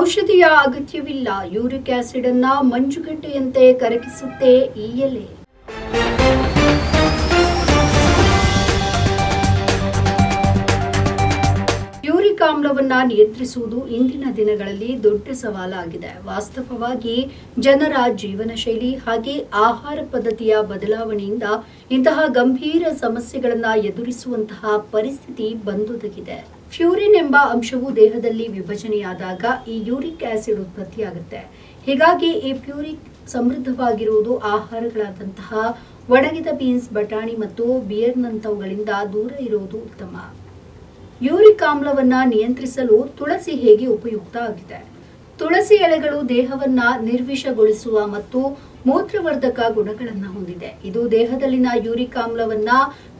ಔಷಧಿಯ ಅಗತ್ಯವಿಲ್ಲ uric acid ಅನ್ನ ಮಂಜುಗಡ್ಡೆಯಂತೆ ಕರಗಿಸುತ್ತೆ ಈ ಎಲೆ. ಆಮ್ಲವನ್ನ ನಿಯಂತ್ರಿಸುವುದು ಇಂದಿನ ದಿನಗಳಲ್ಲಿ ದೊಡ್ಡ ಸವಾಲಾಗಿದೆ. ವಾಸ್ತವವಾಗಿ ಜನರ ಜೀವನ ಶೈಲಿ ಹಾಗೆ ಆಹಾರ ಪದ್ಧತಿಯ ಬದಲಾವಣೆಯಿಂದ ಇಂತಹ ಗಂಭೀರ ಸಮಸ್ಯೆಗಳನ್ನ ಎದುರಿಸುವಂತಹ ಪರಿಸ್ಥಿತಿ ಬಂದೊದಗಿದೆ. ಫ್ಯೂರಿನ್ ಎಂಬ ಅಂಶವು ದೇಹದಲ್ಲಿ ವಿಭಜನೆಯಾದಾಗ ಈ ಯೂರಿಕ್ ಆಸಿಡ್ ಉತ್ಪತ್ತಿಯಾಗುತ್ತೆ. ಹೀಗಾಗಿ ಈ ಪ್ಯೂರಿಕ್ ಸಮೃದ್ಧವಾಗಿರುವುದು ಆಹಾರಗಳಾದಂತಹ ಒಣಗಿದ ಬೀನ್ಸ್, ಬಟಾಣಿ ಮತ್ತು ಬಿಯರ್ನಂತವುಗಳಿಂದ ದೂರ ಇರುವುದು ಉತ್ತಮ. ಯೂರಿಕ್ ಆಮ್ಲವನ್ನ ನಿಯಂತ್ರಿಸಲು ತುಳಸಿ ಹೇಗೆ ಉಪಯುಕ್ತ ಆಗಿದೆ? ತುಳಸಿ ಎಲೆಗಳು ದೇಹವನ್ನ ನಿರ್ವಿಷಗೊಳಿಸುವ ಮತ್ತು ಮೂತ್ರವರ್ಧಕ ಗುಣಗಳನ್ನು ಹೊಂದಿದೆ. ಇದು ದೇಹದಲ್ಲಿನ ಯೂರಿಕ್ ಆಮ್ಲವನ್ನ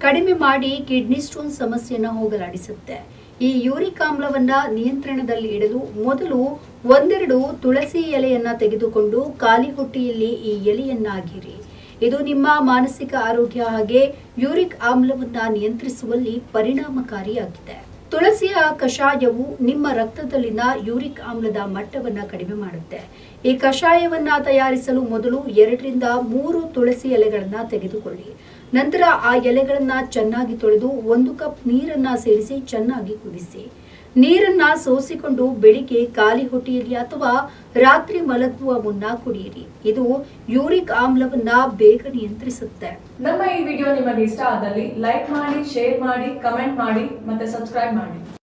ಕಡಿಮೆ ಮಾಡಿ ಕಿಡ್ನಿ ಸ್ಟೋನ್ ಸಮಸ್ಯೆಯನ್ನು ಹೋಗಲಾಡಿಸುತ್ತೆ. ಈ ಯೂರಿಕ್ ಆಮ್ಲವನ್ನ ನಿಯಂತ್ರಣದಲ್ಲಿ ಇಡಲು ಮೊದಲು ಒಂದೆರಡು ತುಳಸಿ ಎಲೆಯನ್ನ ತೆಗೆದುಕೊಂಡು ಖಾಲಿ ಹೊಟ್ಟೆಯಲ್ಲಿ ಈ ಎಲೆಯನ್ನ ಅಗಿರಿ ಇದು ನಿಮ್ಮ ಮಾನಸಿಕ ಆರೋಗ್ಯ ಹಾಗೆ ಯೂರಿಕ್ ಆಮ್ಲವನ್ನ ನಿಯಂತ್ರಿಸುವಲ್ಲಿ ಪರಿಣಾಮಕಾರಿಯಾಗಿದೆ. ತುಳಸಿಯ ಕಷಾಯವು ನಿಮ್ಮ ರಕ್ತದಲ್ಲಿನ ಯೂರಿಕ್ ಆಮ್ಲದ ಮಟ್ಟವನ್ನ ಕಡಿಮೆ ಮಾಡುತ್ತೆ. ಈ ಕಷಾಯವನ್ನ ತಯಾರಿಸಲು ಮೊದಲು ಎರಡರಿಂದ ಮೂರು ತುಳಸಿ ಎಲೆಗಳನ್ನ ತೆಗೆದುಕೊಳ್ಳಿ. ನಂತರ ಆ ಎಲೆಗಳನ್ನ ಚೆನ್ನಾಗಿ ತೊಳೆದು ಒಂದು ಕಪ್ ನೀರನ್ನ ಸೇರಿಸಿ ಚೆನ್ನಾಗಿ ಕುದಿಸಿ. ನೀರನ್ನ ಸೋಸಿಕೊಂಡು ಬೆಳಿಗ್ಗೆ ಖಾಲಿ ಹೊಟ್ಟೆಯಲ್ಲಿ ಅಥವಾ ರಾತ್ರಿ ಮಲಗುವ ಮುನ್ನ ಕುಡಿಯಿರಿ. ಇದು ಯೂರಿಕ್ ಆಮ್ಲವನ್ನ ಬೇಗ ನಿಯಂತ್ರಿಸುತ್ತೆ. ನಮ್ಮ ಈ ವಿಡಿಯೋ ನಿಮಗೆ ಇಷ್ಟ ಆದಲ್ಲಿ ಲೈಕ್ ಮಾಡಿ, ಶೇರ್ ಮಾಡಿ, ಕಮೆಂಟ್ ಮಾಡಿ ಮತ್ತೆ ಸಬ್ಸ್ಕ್ರೈಬ್ ಮಾಡಿ.